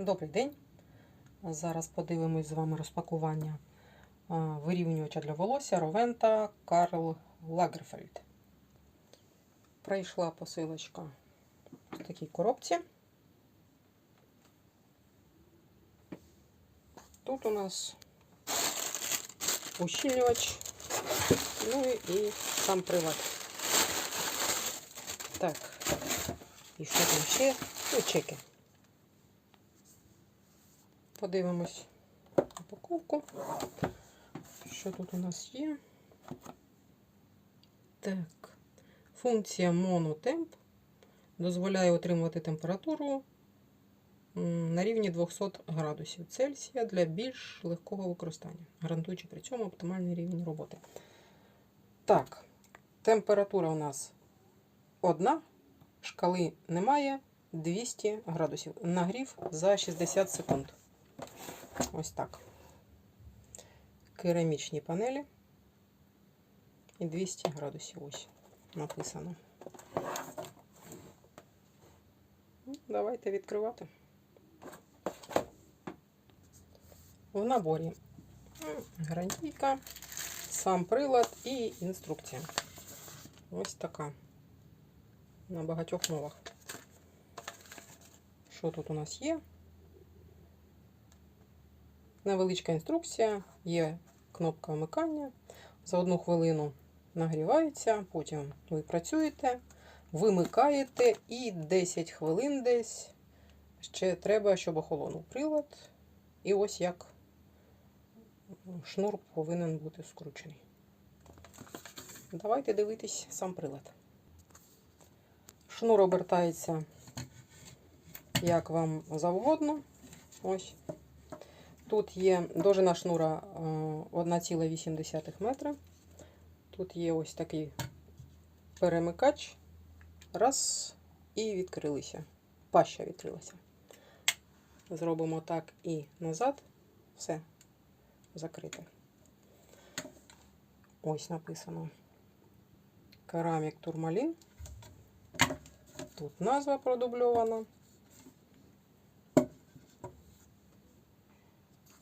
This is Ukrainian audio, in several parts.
Добрий день. Зараз подивимось з вами розпакування вирівнювача для волосся Ровента Карл Лагерфельд. Прийшла посилочка в такій коробці. Тут у нас ущільнювач, ну і сам привод. Так, і що там ще? Ну, чеки. Подивимось упаковку. Що тут у нас є? Так. Функція монотемп дозволяє отримувати температуру на рівні 200 градусів Цельсія для більш легкого використання, гарантуючи при цьому оптимальний рівень роботи. Так, температура у нас одна, шкали немає, 200 градусів. Нагрів за 60 секунд. Ось так. Керамічні панелі. І 200 градусів ось написано. Ну, Давайте відкривати. В наборі гарантійка, сам прилад і інструкція. Ось така. На багатьох мовах. Що тут у нас є? Невеличка інструкція, є кнопка вмикання. За одну хвилину нагрівається, потім ви працюєте, вимикаєте і 10 хвилин десь ще треба, щоб охолонув прилад. І ось як шнур повинен бути скручений. Давайте дивитись сам прилад. Шнур обертається як вам завгодно. Ось. Тут є довжина шнура е, 1,8 метра. Тут є ось такий перемикач. Раз, і відкрилися. Паща відкрилася. Зробимо так і назад. Все закрите. Ось написано керамік турмалін. Тут назва продубльована.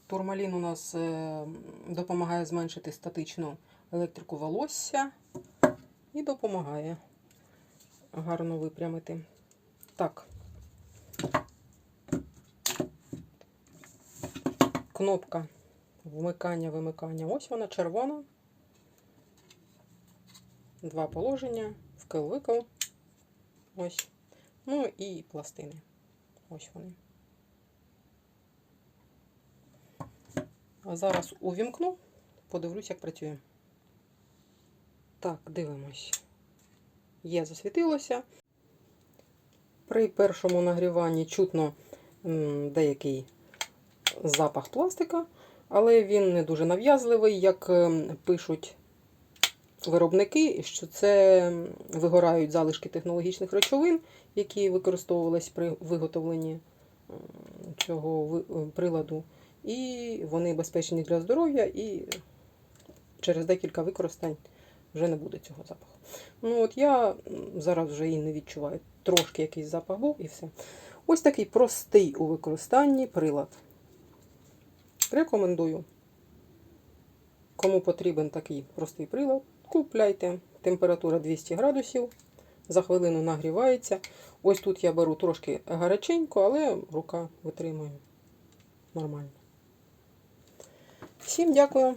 Турмалін у нас е, допомагає зменшити статичну електрику волосся і допомагає гарно випрямити. Так. Кнопка вмикання, вимикання. Ось вона червона. Два положення, вкл-викл. Ось. Ну і пластини. Ось вони. Зараз увімкну, подивлюсь, як працює. Так, дивимось. Є, засвітилося. При першому нагріванні чутно деякий запах пластика, але він не дуже нав'язливий, як ем, пишуть виробники, що це вигорають залишки технологічних речовин, які використовувались при виготовленні цього приладу. І вони безпечні для здоров'я, і через декілька використань вже не буде цього запаху. Ну от я зараз вже і не відчуваю. Трошки якийсь запах був і все. Ось такий простий у використанні прилад. Рекомендую. Кому потрібен такий простий прилад, купляйте. Температура 200 градусів. За хвилину нагрівається. Ось тут я беру трошки гаряченько, але рука витримує нормально. Всім дякую.